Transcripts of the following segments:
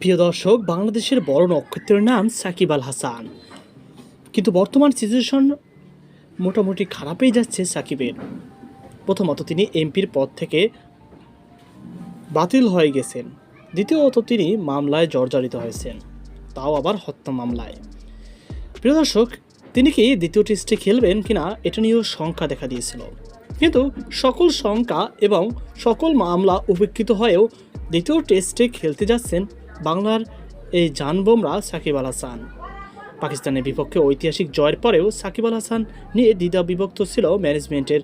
প্রিয় দর্শক, বাংলাদেশের বড় নক্ষত্রের নাম সাকিব আল হাসান। কিন্তু বর্তমান সিচুয়েশন মোটামুটি খারাপই যাচ্ছে সাকিবের। প্রথমত তিনি এমপির পদ থেকে বাতিল হয়ে গেছেন। দ্বিতীয়ত তিনি মামলায় জর্জরিত হয়েছেন। তাও আবার হত্যা মামলায়। প্রিয় দর্শক, তিনি কি দ্বিতীয় টেস্টে খেলবেন কিনা এটা নিয়েও শঙ্কা দেখা দিয়েছিল। কিন্তু সকল শঙ্কা এবং সকল মামলা উপেক্ষিত হয়েও দ্বিতীয় টেস্টে খেলতে যাচ্ছেন বাংলার এই জানবোমরা সাকিব আল হাসান। পাকিস্তানের বিপক্ষে ঐতিহাসিক জয়ের পরেও সাকিব আল হাসান নিয়ে দ্বিধা বিভক্ত ছিল ম্যানেজমেন্টের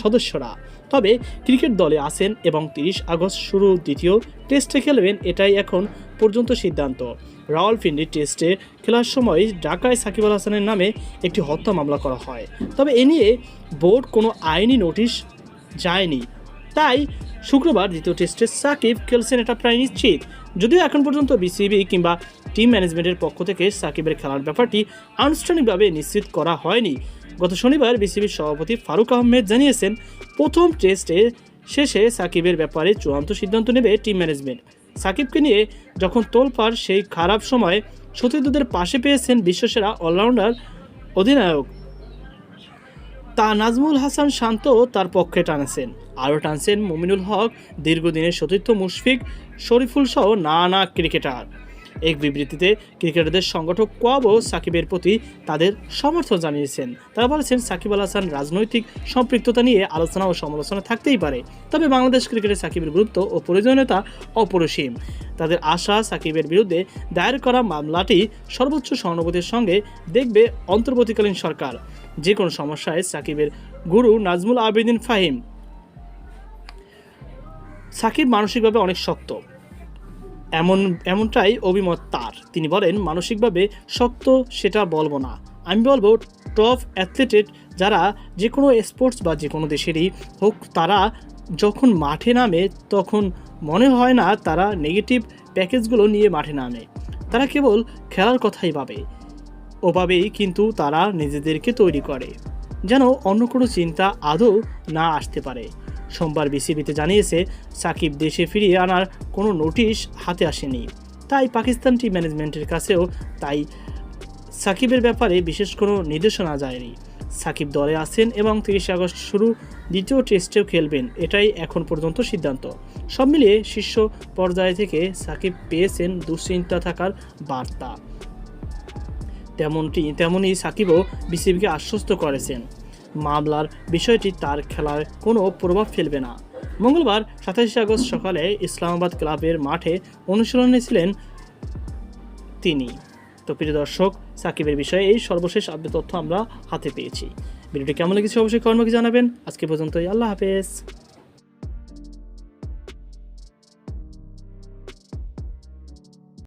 সদস্যরা। তবে ক্রিকেট দলে আসেন এবং তিরিশ আগস্ট শুরু দ্বিতীয় টেস্টে খেলবেন এটাই এখন পর্যন্ত সিদ্ধান্ত। রাওয়ালপিন্ডি টেস্টে খেলার সময় ঢাকায় সাকিব আল হাসানের নামে একটি হত্যা মামলা করা হয়। তবে এ নিয়ে বোর্ড কোনো আইনি নোটিশ যায়নি। তাই শুক্রবার দ্বিতীয় টেস্টে সাকিব খেলছেন এটা প্রায় নিশ্চিত। যদিও এখন পর্যন্ত বিসিবি কিংবা টিম ম্যানেজমেন্টের পক্ষ থেকে সাকিবের খেলার ব্যাপারটি আনুষ্ঠানিকভাবে নিশ্চিত করা হয়নি। গত শনিবার বিসিবির সভাপতি ফারুক আহমেদ জানিয়েছেন, প্রথম টেস্টে শেষে সাকিবের ব্যাপারে চূড়ান্ত সিদ্ধান্ত নেবে টিম ম্যানেজমেন্ট। সাকিবকে নিয়ে যখন তোলপাড় সেই খারাপ সময় সতীর্থদের পাশে পেয়েছেন বিশ্বসেরা অলরাউন্ডার, অধিনায়ক তা নাজমুল হাসান শান্ত তার পক্ষে টানেছেন। আরও টানছেন মুমিনুল হক, দীর্ঘদিনের সতীর্থ মুশফিক, শরীফুল সহ নানা ক্রিকেটার। এক বিবৃতিতে ক্রিকেটারদের সংগঠক কোয়াব ও সাকিবের প্রতি তাদের সমর্থন জানিয়েছেন। তারা বলেছেন, সাকিব আল হাসান রাজনৈতিক সম্পৃক্ততা নিয়ে আলোচনা ও সমালোচনা থাকতেই পারে। তবে বাংলাদেশ ক্রিকেটে সাকিবের গুরুত্ব ও প্রয়োজনীয়তা অপরিসীম। তাদের আশা সাকিবের বিরুদ্ধে দায়ের করা মামলাটি সর্বোচ্চ সহানুভূতির সঙ্গে দেখবে অন্তর্বর্তীকালীন সরকার। যে কোনো সমস্যায় সাকিবের গুরু নাজমুল আবেদিন ফাহিম। সাকিব মানসিকভাবে অনেক শক্ত। এমন, এমনটাই অভিমত তার। তিনি বলেন, মানসিকভাবে শক্ত সেটা বলব না। আমি বলব, টপ অ্যাথলেটের যারা যে কোনো স্পোর্টস বা যে কোনো দেশেরই হোক, তারা যখন মাঠে নামে, তখন মনে হয় না তারা নেগেটিভ প্যাকেজগুলো নিয়ে মাঠে নামে। তারা কেবল খেলার কথাই ভাবে। ওভাবেই কিন্তু তারা নিজেদেরকে তৈরি করে। যেন অন্য কোনো চিন্তা আদৌ না আসতে পারে। সোমবার বিসিবিতে জানিয়েছে, সাকিব দেশে ফিরিয়ে আনার কোনো নোটিশ হাতে আসেনি। তাই পাকিস্তান টিম ম্যানেজমেন্টের কাছেও তাই সাকিবের ব্যাপারে বিশেষ কোনো নির্দেশনা যায়নি। সাকিব দলে আছেন এবং তিরিশে আগস্ট শুরু দ্বিতীয় টেস্টেও খেলবেন, এটাই এখন পর্যন্ত সিদ্ধান্ত। সব মিলিয়ে শীর্ষ পর্যায় থেকে সাকিব পেয়েছেন দুশ্চিন্তা থাকার বার্তা। তেমনটি, তেমনই সাকিবও বিসিবিকে আশ্বস্ত করেছেন। মামলার বিষয়টি তার খেলার কোনো প্রভাব ফেলবে না। মঙ্গলবার সাতাশে আগস্ট সকালে ইসলামাবাদ ক্লাবের মাঠে অনুশীলনে ছিলেন তিনি। তো প্রিয় দর্শক, সাকিবের বিষয়ে এই সর্বশেষ আপডেট তথ্য আমরা হাতে পেয়েছি। ভিডিওটি কেমন লেগেছে অবশ্যই কর্মকে জানাবেন। আজকে পর্যন্তই, আল্লাহ হাফেজ।